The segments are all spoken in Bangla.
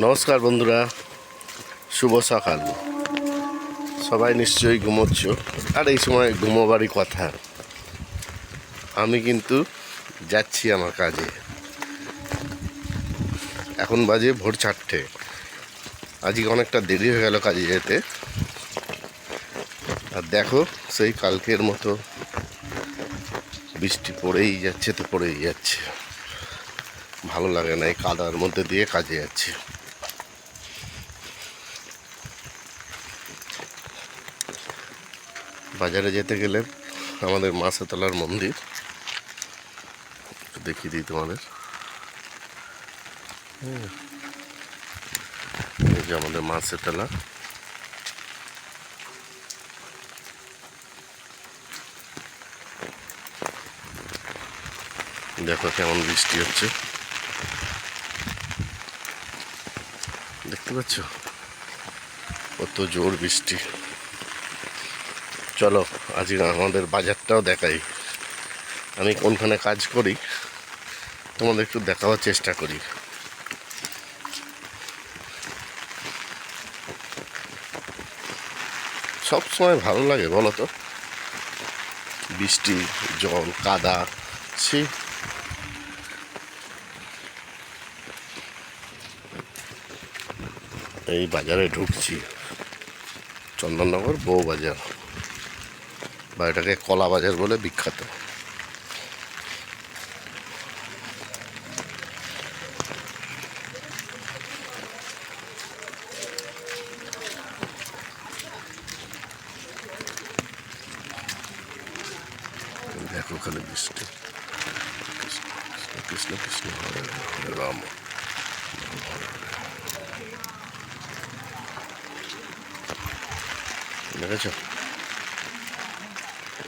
নমস্কার বন্ধুরা, শুভ সকাল। সবাই নিশ্চয়ই ঘুমোচ্ছ। আর এই সময় ঘুমোবারই কথা। আমি কিন্তু যাচ্ছি আমার কাজে। এখন বাজে ভোর চারটে। আজকে অনেকটা দেরি হয়ে গেল কাজে যেতে। আর দেখো, সেই কালকের মতো বৃষ্টি পড়েই যাচ্ছে, তো পড়েই যাচ্ছে। ভালো লাগে না এই কাদার মধ্যে দিয়ে কাজে যাচ্ছি। বাজারে যেতে গেলে আমাদের মাছাতলার মন্দির। দেখিয়ে দিই তোমাদের। এই যে আমাদের মাছের তলা দেখো কেমন বৃষ্টি হচ্ছে। দেখতে পাচ্ছ? কত জোর বৃষ্টি। চলো, আজকে আমাদের বাজারটাও দেখাই। আমি কোনখানে কাজ করি, তোমাদের একটু দেখাবার চেষ্টা করি। সব সময় ভালো লাগে, বলো তো। বৃষ্টি, জল, কাদা, ছি। এই বাজারে ঢুকছি। চন্দননগর বউ বাজার। বা এটাকে কলা বাজার বলে বিখ্যাত। দেখো খালি বৃষ্টি কৃষ্ণ কৃষ্ণ রাম। দেখেছ?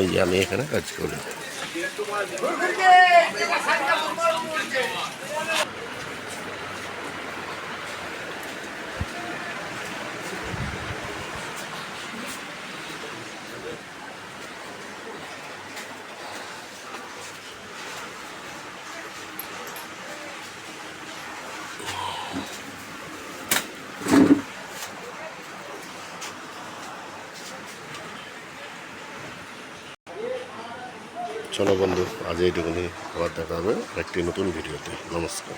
এই যে আমি এখানে কাজ করি। চলো বন্ধু আজ এইটুকুনি। আবার দেখা হবে একটি নতুন ভিডিওতে। নমস্কার।